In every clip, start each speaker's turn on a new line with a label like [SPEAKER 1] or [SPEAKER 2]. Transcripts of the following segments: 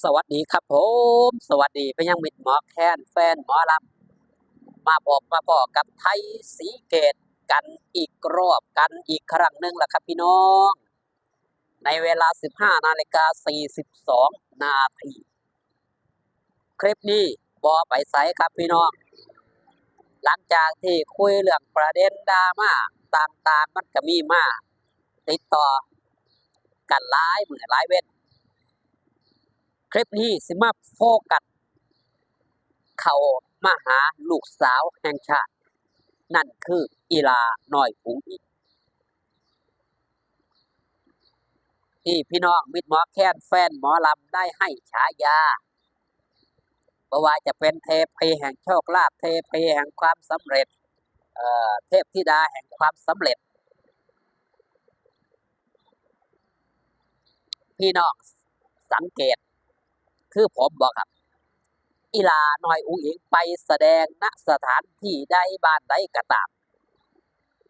[SPEAKER 1] สวัสดีครับผม สวัสดีไปยังมิตรหมอแคนแฟนหมอลำมาพบมาพอกับไทยสีเกตกันอีกรอบกันอีกครั้งหนึ่งละครับพี่น้อง ในเวลา 15นาฬิกา42 นาที คลิปนี้บอไปใสครับพี่น้อง หลังจากที่คุยเรื่องประเด็นดราม่าต่างๆมันก็มีมา ติดต่อกันหลายมือหลายเว้น คลิปนี้สิมาโฟกัสเขามาหาลูกสาวแห่งชาติ นั่นคืออีลาหน่อยอุ๋งอิงที่พี่น้องมิตรหมอแค้นแฟนหมอลำได้ให้ฉายาเพราะว่าจะเป็นเทพแห่งโชคลาภเทพแห่งความสำเร็จเเทพธิดาแห่งความสำเร็จ พี่น้องสังเกต คือผมบอกครับ อีลาหน้อยอุ๋งอิงไปแสดงณสถานที่ใดบ้านใดก็ตาม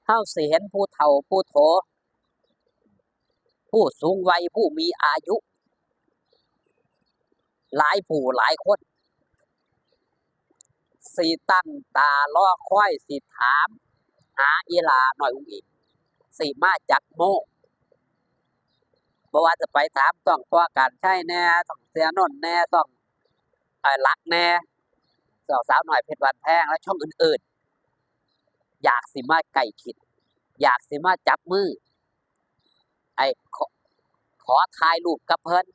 [SPEAKER 1] เฮาสิเห็นผู้เฒ่าผู้โถ ผู้สูงวัยผู้มีอายุ หลายผู้หลายคนสิตั้งตารอค่อยสิถาม หาอีลาหน้อยอุ๋งอิงสิมาจากโม บ่ว่าจะไปถามต้องพอการใช้แน่ต้องเสียนนท์แน่ต้องเอ่อรักแน่สาวสาวหน่อยเพชรวันแพงและช่องอื่นๆ อยากสิมาใกล้ชิด อยากสิมาจับมือ ไอ้ขอขอถ่ายรูปกับเพิ่น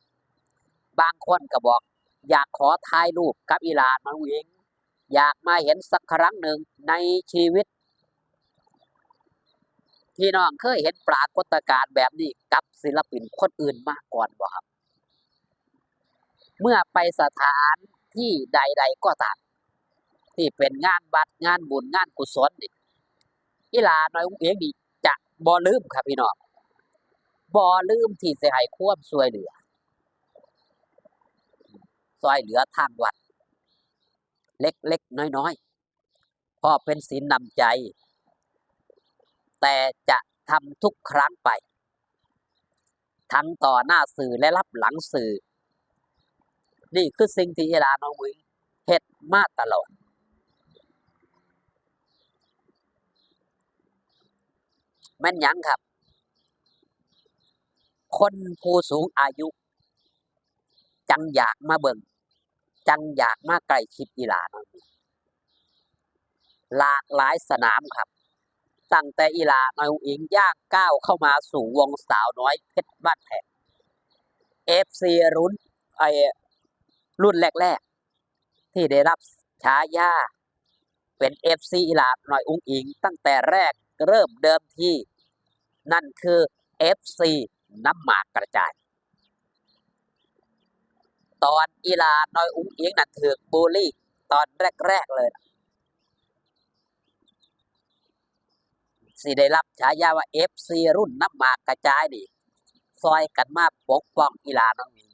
[SPEAKER 1] บางคนก็บอก อยากขอถ่ายรูปกับอีหลานมาเองอยากมาเห็นสักครั้งหนึ่งในชีวิต พี่น้องเคยเห็นปรากฏการณ์แบบนี้กับศิลปินคนอื่นมาก่อนบ่ครับ เมื่อไปสถานที่ใด ๆ ก็ตามที่เป็นงานบัตรงานบุญงานกุศลนี่อีลาน้อยอุ้งเองนี่จะบ่ลืมครับพี่น้องบ่ลืมที่จะให้ความช่วยเหลือช่วยเหลือทางวัด เล็กๆน้อยๆพอเป็นศีลนำใจ แต่จะทำทุกครั้งไป ทั้งต่อหน้าสื่อและรับหลังสื่อ นี่คือสิ่งที่อีหลาน้องวิงเฮ็ดมาตลอด แม่นยังครับ คนผู้สูงอายุ จังอยากมาเบิ่ง จังอยากมาใกล้ชิดอีหลานหลากหลายสนามครับ ตั้งแต่อีลาน้อยอุ๋งอิงย่างก้าวเข้ามาสู่วงสาวน้อยเพชรบ้านแพงเอฟซีรุ่นไอรุ่นแรกๆ ที่ได้รับฉายาเป็นเอฟซีอีลาน้อยอุ๋งอิง ตั้งแต่แรกเริ่มเดิมที่ นั่นคือเอฟซีน้ำหมากกระจาย ตอนอีลาน้อยอุ๋งอิงนั่นถือบูลลี่ตอนแรก ๆ เลย สิได้รับฉายาว่า FC รุ่นน้ำหมากกระจายนี่ซอยกันมาปกป้องอีหลาน้องหญิง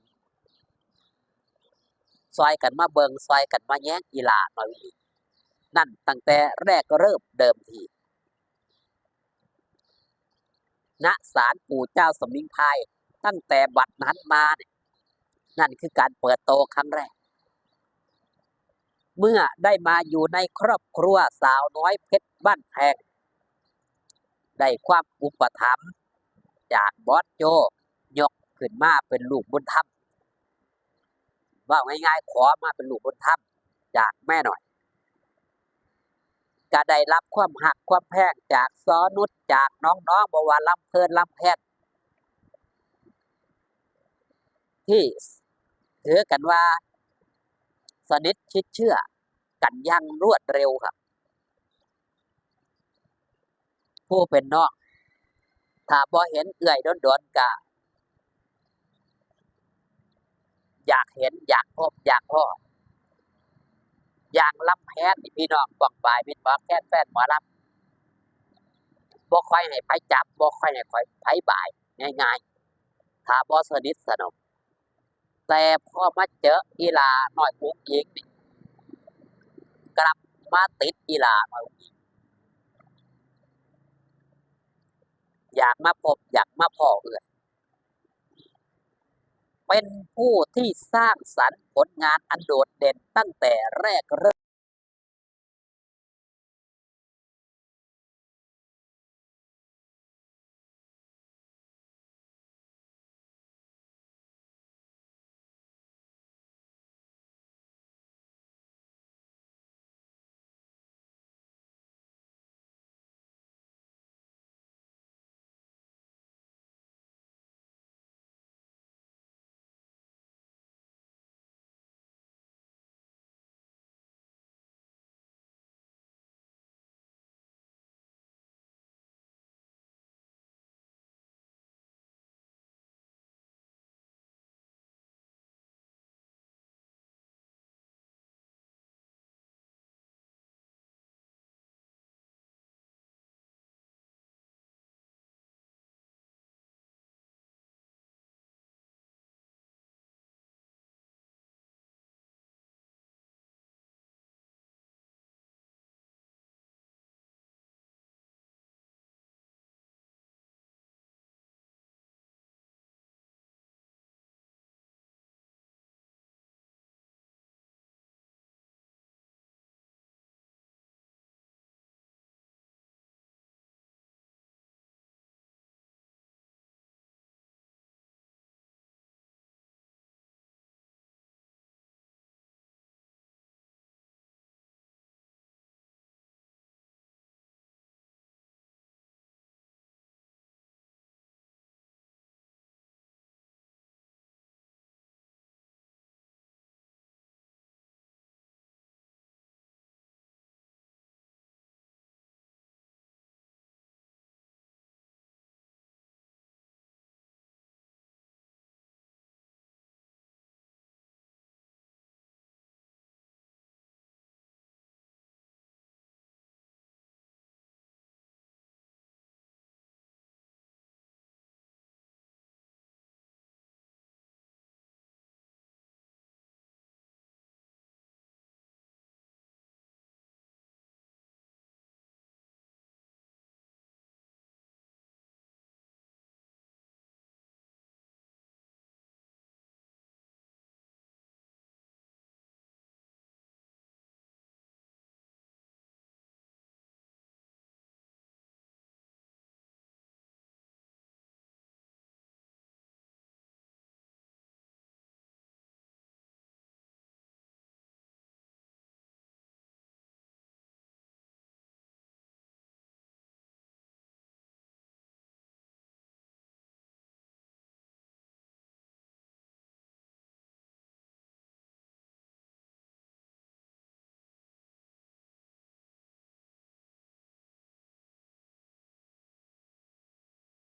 [SPEAKER 1] ซอยกันมาเบิงซอยกันมาแย้งอีหลาน้องหญิงนั่นตั้งแต่แรกเริ่มเดิมทีณศาลปู่เจ้าสมิงพายตั้งแต่บัดนั้นมาเนี่ยนั่นคือการเปิดโตครั้งแรก เมื่อได้มาอยู่ในครอบครัวสาวน้อยเพชรบ้านแพง ได้ความอุปถัมภ์จากบอสโจ ยกขึ้นมาเป็นลูกบุญธรรมว่าง่ายๆ ขอมาเป็นลูกบุญธรรมจากแม่หน่อยก็ได้รับความหักความแพงจากซอนุชจากน้องๆบวาลำเพลินลำแพนที่ถือกันว่า สนิทชิดเชื่อกันยังรวดเร็วครับ ผู้เป็นน้องถ้าบ่เห็นเอื่อยโดนๆกะอยากเห็นอยากพบอยากพ่ออย่างลำแพนนี่พี่น้องป้องปลายมิตรบอกแค่แฟนหมอลำบ่ค่อยให้ไปจับบ่ค่อยให้ค่อยไปบ่ายง่ายๆถ้าบ่สนิทสนมแต่พอมาเจออีลาหน่อยอุ้งอิงนี่กลับมาติดอีลาหน่อยอุ้งอิง อยากมาพบอยากมาพ่อเอื้อยเป็นผู้ที่สร้างสรรค์ผลงานอันโดดเด่นตั้งแต่แรกเริ่ม